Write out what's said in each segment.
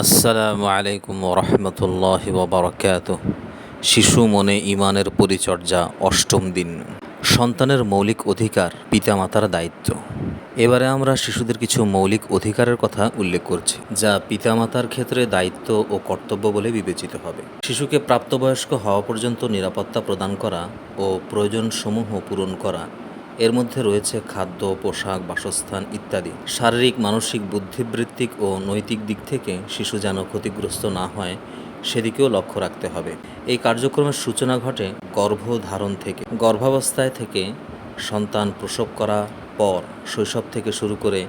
আসসালামু আলাইকুম রহমতুল্লাহ বারকাত শিশু মনে ইমানের পরিচর্যা অষ্টম দিন। সন্তানের মৌলিক অধিকার পিতামাতার দায়িত্ব। এবারে আমরা শিশুদের কিছু মৌলিক অধিকারের কথা উল্লেখ করছি, যা পিতামাতার ক্ষেত্রে দায়িত্ব ও কর্তব্য বলে বিবেচিত হবে। শিশুকে প্রাপ্তবয়স্ক হওয়া পর্যন্ত নিরাপত্তা প্রদান করা ও প্রয়োজনসমূহ পূরণ করা এর মধ্যে রয়েছে খাদ্য, পোশাক, বাসস্থান ইত্যাদি। শারীরিক, মানসিক বুদ্ধিবৃত্তিক ও নৈতিক দিক থেকে শিশু যেন ক্ষতিগ্রস্ত না হয়, সেদিকেও লক্ষ্য রাখতে হবে। এই কার্যক্রমের সূচনা ঘটে গর্ভধারণ থেকে। গর্ভাবস্থায় থেকে সন্তান প্রসব করা পর শৈশব থেকে শুরু করে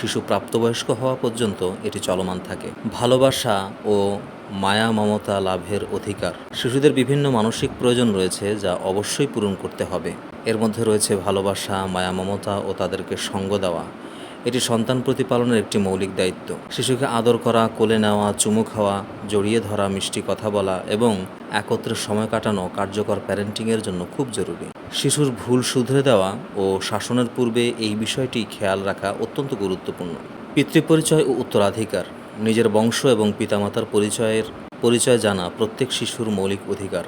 শিশু প্রাপ্তবয়স্ক হওয়া পর্যন্ত এটি চলমান থাকে। ভালোবাসা ও মায়া মমতা লাভের অধিকার। শিশুদের বিভিন্ন মানসিক প্রয়োজন রয়েছে যা অবশ্যই পূরণ করতে হবে। এর মধ্যে রয়েছে ভালোবাসা, মায়া মমতা ও তাদেরকে সঙ্গ দেওয়া। এটি সন্তান প্রতিপালনের একটি মৌলিক দায়িত্ব। শিশুকে আদর করা, কোলে নেওয়া, চুমু খাওয়া, জড়িয়ে ধরা, মিষ্টি কথা বলা এবং একত্রে সময় কাটানো কার্যকর প্যারেন্টিংয়ের জন্য খুব জরুরি। শিশুর ভুল শুধরে দেওয়া ও শাসনের পূর্বে এই বিষয়টি খেয়াল রাখা অত্যন্ত গুরুত্বপূর্ণ। পিতৃপরিচয় ও উত্তরাধিকার, নিজের বংশ এবং পিতামাতার পরিচয়ের পরিচয় জানা প্রত্যেক শিশুর মৌলিক অধিকার।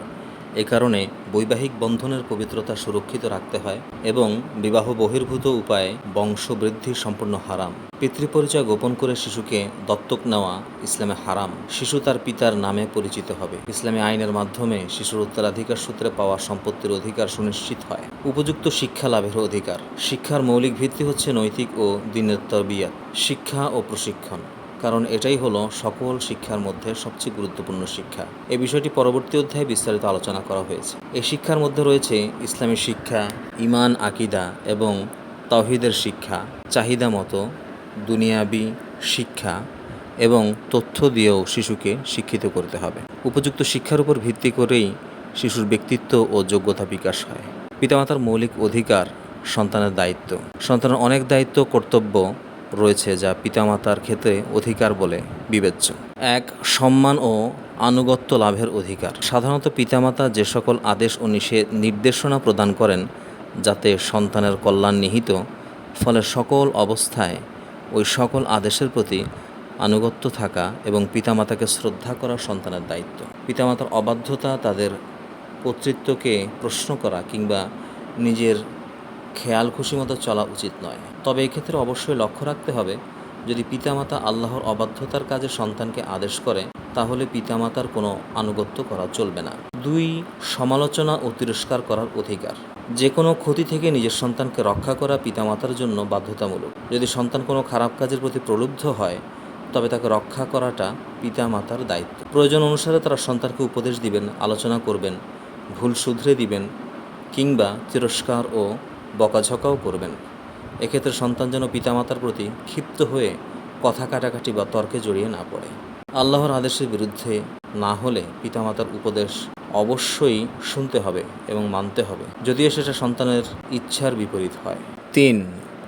এ কারণে বৈবাহিক বন্ধনের পবিত্রতা সুরক্ষিত রাখতে হয় এবং বিবাহ বহির্ভূত উপায়ে বংশবৃদ্ধি সম্পূর্ণ হারাম। পিতৃপরিচয় গোপন করে শিশুকে দত্তক নেওয়া ইসলামে হারাম। শিশু তার পিতার নামে পরিচিত হবে। ইসলামী আইনের মাধ্যমে শিশুর উত্তরাধিকার সূত্রে পাওয়া সম্পত্তির অধিকার সুনিশ্চিত হয়। উপযুক্ত শিক্ষা লাভের অধিকার। শিক্ষার মৌলিক ভিত্তি হচ্ছে নৈতিক ও দিনের তরবিয়াত, শিক্ষা ও প্রশিক্ষণ। কারণ এটাই হলো সকল শিক্ষার মধ্যে সবচেয়ে গুরুত্বপূর্ণ শিক্ষা। এই বিষয়টি পরবর্তী অধ্যায়ে বিস্তারিত আলোচনা করা হয়েছে। এই শিক্ষার মধ্যে রয়েছে ইসলামী শিক্ষা ইমান আকিদা এবং তহিদের শিক্ষা, চাহিদা মতো দুনিয়াবি শিক্ষা এবং তথ্য দিয়েও শিশুকে শিক্ষিত করতে হবে। উপযুক্ত শিক্ষার উপর ভিত্তি করেই শিশুর ব্যক্তিত্ব ও যোগ্যতা বিকাশ হয়। পিতামাতার মৌলিক অধিকার সন্তানের দায়িত্ব। সন্তানের অনেক দায়িত্ব, কর্তব্য রয়েছে যা পিতামাতার ক্ষেত্রে অধিকার বলে বিবেচ্য। এক, সম্মান ও আনুগত্য লাভের অধিকার। সাধারণত পিতামাতা যে সকল আদেশ ও নিষেধ নির্দেশনা প্রদান করেন, যাতে সন্তানের কল্যাণ নিহিত, ফলে সকল অবস্থায় ওই সকল আদেশের প্রতি আনুগত্য থাকা এবং পিতামাতাকে শ্রদ্ধা করা সন্তানের দায়িত্ব। পিতামাতার অবাধ্যতা তাদের কর্তৃত্বকে প্রশ্ন করা কিংবা নিজের খেয়াল খুশি মতো চলা উচিত নয়। তবে এক্ষেত্রে অবশ্যই লক্ষ্য রাখতে হবে, যদি পিতামাতা আল্লাহর অবাধ্যতার কাজে সন্তানকে আদেশ করে, তাহলে পিতামাতার কোনো আনুগত্য করা চলবে না। দুই, সমালোচনা ও তিরস্কার করার অধিকার। যে কোনো ক্ষতি থেকে নিজের সন্তানকে রক্ষা করা পিতামাতার জন্য বাধ্যতামূলক। যদি সন্তান কোনো খারাপ কাজের প্রতি প্রলুব্ধ হয়, তবে তাকে রক্ষা করাটা পিতামাতার দায়িত্ব। প্রয়োজন অনুসারে তারা সন্তানকে উপদেশ দিবেন, আলোচনা করবেন, ভুল শুধরে দিবেন, কিংবা তিরস্কার ও বকাঝকাও করবেন। এক্ষেত্রে সন্তান যেন পিতামাতার প্রতি ক্ষিপ্ত হয়ে কথা কাটাকাটি বা তর্কে জড়িয়ে না পড়ে। আল্লাহর আদেশের বিরুদ্ধে না হলে পিতামাতার উপদেশ অবশ্যই শুনতে হবে এবং মানতে হবে, যদিও সেটা সন্তানের ইচ্ছার বিপরীত হয়। তিন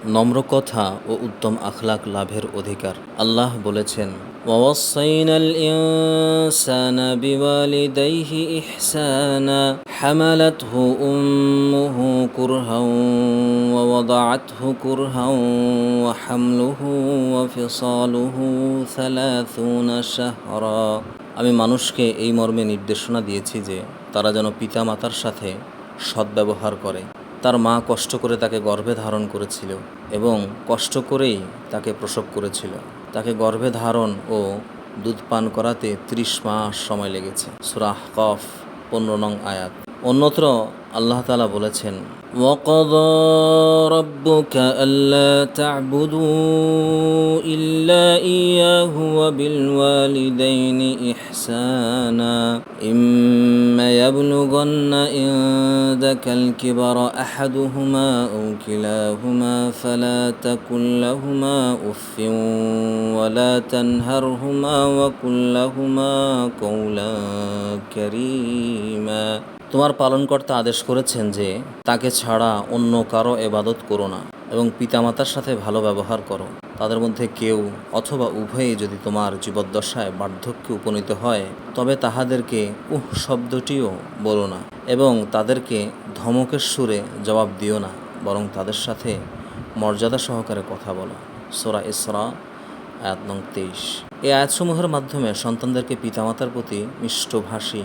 নম্র কথা ও উত্তম আখলাক লাভের অধিকার আল্লাহ বলেছেন ووصينا الإنسان بوالديه إحسانا حملته أمه كرها ووضعته كرها وحمله وفصاله ثلاثون شهرا আমি মানুষকে এই মর্মে নির্দেশনা দিয়েছি যে তারা যেন পিতামাতার সাথে সদ্ব্যবহার করে তার মা কষ্ট করে তাকে গর্ভে ধারণ করেছিল এবং কষ্ট করেই তাকে প্রসব করেছিল। তাকে গর্ভে ধারণ ও দুধ পান করাতে ত্রিশ মাস সময় লেগেছে। সুরাহ কফ পনেরো নং আয়াত। অন্যত্র আল্লাহ তালা বলেছেন وقضى ربك ألا تعبدوا إلا إياه وبالوالدين إحسانا إما يبلغن عندك الكبر أحدهما أو كلاهما فلا تكن لهما أف ولا تنهرهما وقل لهما قولا كريما তোমার পালনকর্তা আদেশ করেছেন যে তাকে ছাড়া অন্য কারও এবাদত করো না এবং পিতামাতার সাথে ভালো ব্যবহার করো। তাদের মধ্যে কেউ অথবা উভয়ই যদি তোমার জীবদ্দশায় বার্ধক্যে উপনীত হয়, তবে তাহাদেরকে উহ শব্দটিও বলো না এবং তাদেরকে ধমকের সুরে জবাব দিও না, বরং তাদের সাথে মর্যাদা সহকারে কথা বলো। সোরা ইসরা, আয়াত নং তেইশ। এই আয়াতসমূহের মাধ্যমে সন্তানদেরকে পিতামাতার প্রতি মিষ্টভাষী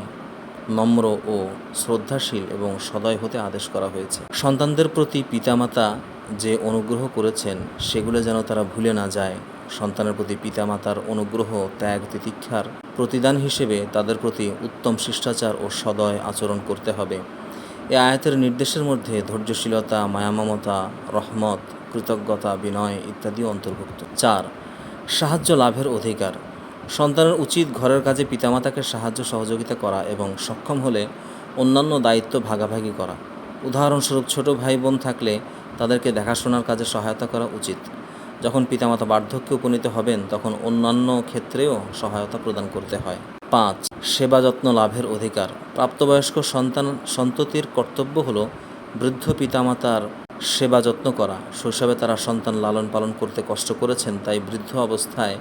নম্র ও শ্রদ্ধাশীল এবং সদয় হতে আদেশ করা হয়েছে। সন্তানদের প্রতি পিতামাতা যে অনুগ্রহ করেছেন, সেগুলো যেন তারা ভুলে না যায়। সন্তানের প্রতি পিতামাতার অনুগ্রহ, ত্যাগ, তিতিক্ষার প্রতিদান হিসেবে তাদের প্রতি উত্তম শিষ্টাচার ও সদয় আচরণ করতে হবে। এ আয়াতের নির্দেশের মধ্যে ধৈর্যশীলতা, মায়ামমতা, রহমত, কৃতজ্ঞতা, বিনয় ইত্যাদি অন্তর্ভুক্ত। চার, সাহায্য লাভের অধিকার। সন্তানের উচিত ঘরের কাজে পিতামাতাকে সাহায্য সহযোগিতা করা এবং সক্ষম হলে অন্যান্য দায়িত্ব ভাগাভাগি করা। উদাহরণস্বরূপ, ছোট ভাই বোন থাকলে তাদেরকে দেখাশোনার কাজে সহায়তা করা উচিত। যখন পিতামাতা বার্ধক্যে উপনীত হবেন, তখন অন্যান্য ক্ষেত্রেও সহায়তা প্রদান করতে হয়। পাঁচ, সেবা যত্ন লাভের অধিকার। প্রাপ্তবয়স্ক সন্তান সন্ততির কর্তব্য হল বৃদ্ধ পিতামাতার সেবা যত্ন করা। শৈশবে তারা সন্তান লালন পালন করতে কষ্ট করেছেন, তাই বৃদ্ধ অবস্থায়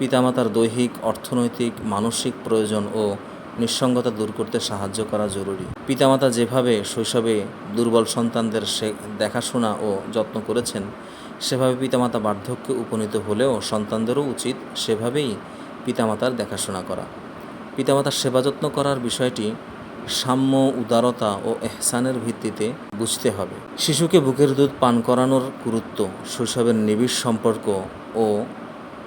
পিতামাতার দৈহিক, অর্থনৈতিক, মানসিক প্রয়োজন ও নিঃসঙ্গতা দূর করতে সাহায্য করা জরুরি। পিতামাতা যেভাবে শৈশবে দুর্বল সন্তানদের দেখাশোনা ও যত্ন করেছেন, সেভাবে পিতামাতা বার্ধক্যে উপনীত হলেও সন্তানদেরও উচিত সেভাবেই পিতামাতার দেখাশোনা করা। পিতামাতার সেবা যত্ন করার বিষয়টি সাম্য, উদারতা ও এহসানের ভিত্তিতে বুঝতে হবে। শিশুকে বুকের দুধ পান করানোর গুরুত্ব, শৈশবের নিবিড় সম্পর্ক ও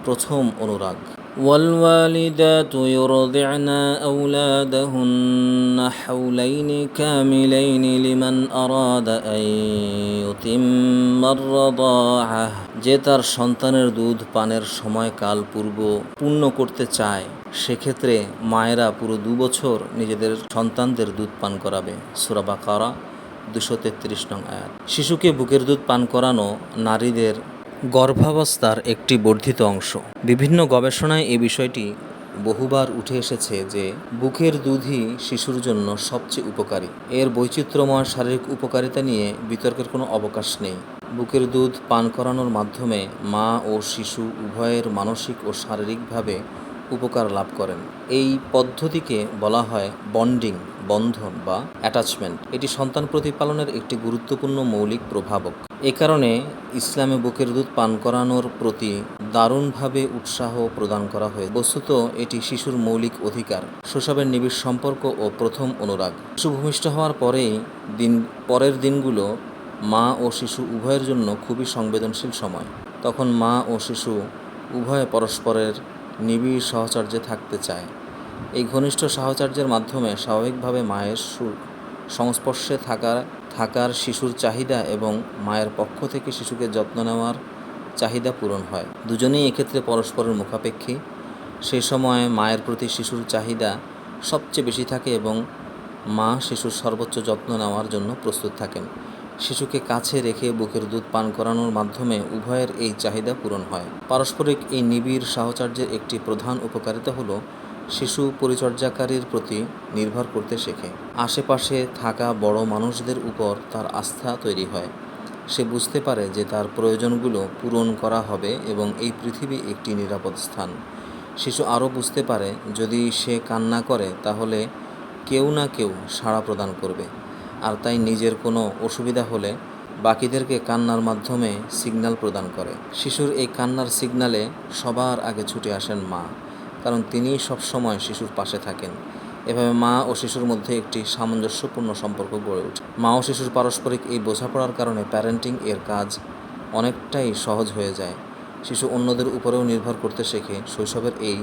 প্রথম অনুরাগ والوالدات يرضعن أولادهن حولين كاملين لمن أراد أن يتم الرضاعة যে তার সন্তানের দুধ পানের সময়কাল পূর্ব পূর্ণ করতে চায় সেক্ষেত্রে মায়েরা পুরো দু বছর নিজেদের সন্তানদের দুধ পান করাবে সুরা বাকারা দুশো তেত্রিশ নং আয়াত শিশুকে বুকের দুধ পান করানো নারীদের গর্ভাবস্থার একটি বর্ধিত অংশ। বিভিন্ন গবেষণায় এই বিষয়টি বহুবার উঠে এসেছে যে বুকের দুধই শিশুর জন্য সবচেয়ে উপকারী। এর বৈচিত্র্যময় শারীরিক উপকারিতা নিয়ে বিতর্কের কোনো অবকাশ নেই। বুকের দুধ পান করানোর মাধ্যমে মা ও শিশু উভয়ের মানসিক ও শারীরিকভাবে উপকার লাভ করেন। এই পদ্ধতিকে বলা হয় বন্ডিং, বন্ধন বা অ্যাটাচমেন্ট। এটি সন্তান প্রতিপালনের একটি গুরুত্বপূর্ণ মৌলিক প্রভাবক। এ কারণে ইসলামে বুকের দুধ পান করানোর প্রতি দারুণভাবে উৎসাহ প্রদান করা হয় বস্তুত এটি শিশুর মৌলিক অধিকার, শৈশবের নিবিড় সম্পর্ক ও প্রথম অনুরাগ। সুভূমিষ্ঠ হওয়ার পরেই দিন, পরের দিনগুলো মা ও শিশু উভয়ের জন্য খুবই সংবেদনশীল সময়। তখন মা ও শিশু উভয়ে পরস্পরের নিবিড় সাহচর্যে থাকতে চায়। এই ঘনিষ্ঠ সাহচর্যের মাধ্যমে স্বাভাবিকভাবে মায়ের সংস্পর্শে থাকার থাকার শিশুর চাহিদা এবং মায়ের পক্ষ থেকে শিশুকে যত্ন নেওয়ার চাহিদা পূরণ হয়। দুজনেই এক্ষেত্রে পরস্পরের মুখাপেক্ষী। সেই সময় মায়ের প্রতি শিশুর চাহিদা সবচেয়ে বেশি থাকে এবং মা শিশুর সর্বোচ্চ যত্ন নেওয়ার জন্য প্রস্তুত থাকেন। শিশুকে কাছে রেখে বুকের দুধ পান করানোর মাধ্যমে উভয়ের এই চাহিদা পূরণ হয়। পারস্পরিক এই নিবিড় সাহচর্যের একটি প্রধান উপকারিতা হলো শিশু পরিচর্যাকারীর প্রতি নির্ভর করতে শেখে। আশেপাশে থাকা বড় মানুষদের উপর তার আস্থা তৈরি হয়। সে বুঝতে পারে যে তার প্রয়োজনগুলো পূরণ করা হবে এবং এই পৃথিবী একটি নিরাপদ স্থান। শিশু আরও বুঝতে পারে, যদি সে কান্না করে, তাহলে কেউ না কেউ সাড়া প্রদান করবে। আর তাই নিজের কোনো অসুবিধা হলে বাকিদেরকে কান্নার মাধ্যমে সিগন্যাল প্রদান করে। শিশুর এই কান্নার সিগনালে সবার আগে ছুটে আসেন মা, কারণ তিনিই সবসময় শিশুর পাশে থাকেন। এভাবে মা ও শিশুর মধ্যে একটি সামঞ্জস্যপূর্ণ সম্পর্ক গড়ে ওঠে। মা ও শিশুর পারস্পরিক এই বোঝাপড়ার কারণে প্যারেন্টিং এর কাজ অনেকটাই সহজ হয়ে যায়। শিশু অন্যদের উপরেও নির্ভর করতে শেখে শৈশবের এই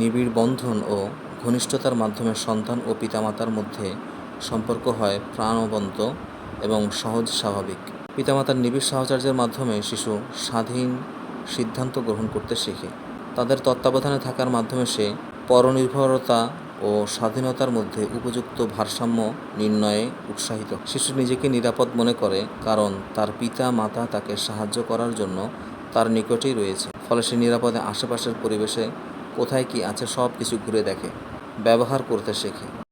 নিবিড় বন্ধন ও ঘনিষ্ঠতার মাধ্যমে সন্তান ও পিতামাতার মধ্যে সম্পর্ক হয় প্রাণবন্ত এবং সহজ স্বাভাবিক। পিতামাতার নিবিড় সাহচর্যের মাধ্যমে শিশু স্বাধীন সিদ্ধান্ত গ্রহণ করতে শেখে। তাদের তত্ত্বাবধানে থাকার মাধ্যমে সে পরনির্ভরতা ও স্বাধীনতার মধ্যে উপযুক্ত ভারসাম্য নির্ণয়ে উৎসাহিত। শিশু নিজেকে নিরাপদ মনে করে, কারণ তার পিতা মাতা তাকে সাহায্য করার জন্য তার নিকটেই রয়েছে। ফলে সে নিরাপদে আশেপাশের পরিবেশে কোথায় কি আছে সব কিছু ঘুরে দেখে, ব্যবহার করতে শেখে।